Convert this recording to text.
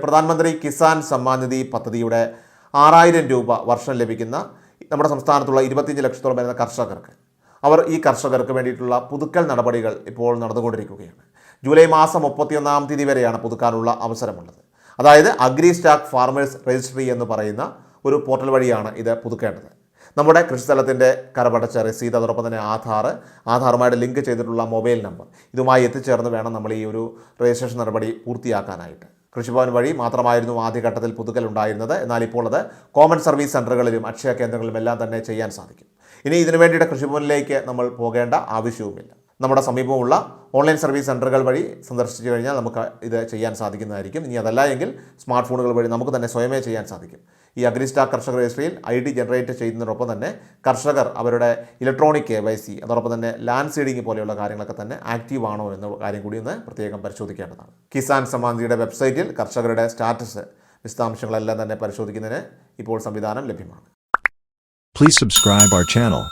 പ്രധാനമന്ത്രി കിസാൻ സമ്മാൻ നിധി പദ്ധതിയുടെ ആറായിരം രൂപ വർഷം ലഭിക്കുന്ന നമ്മുടെ സംസ്ഥാനത്തുള്ള ഇരുപത്തിയഞ്ച് ലക്ഷത്തോളം വരുന്ന കർഷകർക്ക്. അവർ ഈ കർഷകർക്ക് വേണ്ടിയിട്ടുള്ള പുതുക്കൽ നടപടികൾ ഇപ്പോൾ നടന്നുകൊണ്ടിരിക്കുകയാണ്. ജൂലൈ മാസം മുപ്പത്തിയൊന്നാം തീയതി വരെയാണ് പുതുക്കാനുള്ള അവസരമുള്ളത്. അതായത് അഗ്രി സ്റ്റാക്ക് ഫാർമേഴ്സ് രജിസ്ട്രി എന്ന് പറയുന്ന ഒരു പോർട്ടൽ വഴിയാണ് ഇത് പുതുക്കേണ്ടത്. നമ്മുടെ കൃഷിസ്ഥലത്തിന്റെ കരപടച്ച രസീത് അതോടൊപ്പം തന്നെ ആധാർ ആധാറുമായിട്ട് ലിങ്ക് ചെയ്തിട്ടുള്ള മൊബൈൽ നമ്പർ ഇതുമായി എത്തിച്ചേർന്ന് വേണം നമ്മൾ ഈ ഒരു രജിസ്ട്രേഷൻ നടപടി പൂർത്തിയാക്കാനായിട്ട്. കൃഷിഭവൻ വഴി മാത്രമായിരുന്നു ആദ്യഘട്ടത്തിൽ പുതുക്കൽ ഉണ്ടായിരുന്നത് എന്നാൽ ഇപ്പോൾ അത് കോമൺ സർവീസ് സെന്ററുകളിലും അക്ഷയ കേന്ദ്രങ്ങളിലും എല്ലാം തന്നെ ചെയ്യാൻ സാധിക്കും. ഇനി ഇതിനു വേണ്ടിയിട്ട് കൃഷിഭവനിലേക്ക് നമ്മൾ പോകേണ്ട ആവശ്യവുമില്ല. നമ്മുടെ സമീപമുള്ള ഓൺലൈൻ സർവീസ് സെന്ററുകൾ വഴി സന്ദർശിച്ചു കഴിഞ്ഞാൽ നമുക്ക് ഇത് ചെയ്യാൻ സാധിക്കുന്നതായിരിക്കും. ഇനി അതല്ല എങ്കിൽ സ്മാർട്ട് ഫോണുകൾ വഴി നമുക്ക് തന്നെ സ്വയമേ ചെയ്യാൻ സാധിക്കും. ഈ അഗ്രിസ്റ്റാർ കർഷക രജിസ്ട്രിയിൽ ഐ ഡി ജനറേറ്റ് ചെയ്യുന്നതിനൊപ്പം തന്നെ കർഷകർ അവരുടെ ഇലക്ട്രോണിക് കെ വൈ സി അതോടൊപ്പം തന്നെ ലാൻഡ് സീഡിംഗ് പോലെയുള്ള കാര്യങ്ങളൊക്കെ തന്നെ ആക്റ്റീവ് ആണോ എന്ന കാര്യം കൂടി ഒന്ന് പ്രത്യേകം പരിശോധിക്കേണ്ടതാണ് കിസാൻ സമാന്തിയുടെ വെബ്സൈറ്റിൽ കർഷകരുടെ സ്റ്റാറ്റസ് വിശദാംശങ്ങളെല്ലാം തന്നെ പരിശോധിക്കുന്നതിന് ഇപ്പോൾ സംവിധാനം ലഭ്യമാണ് Please subscribe our channel.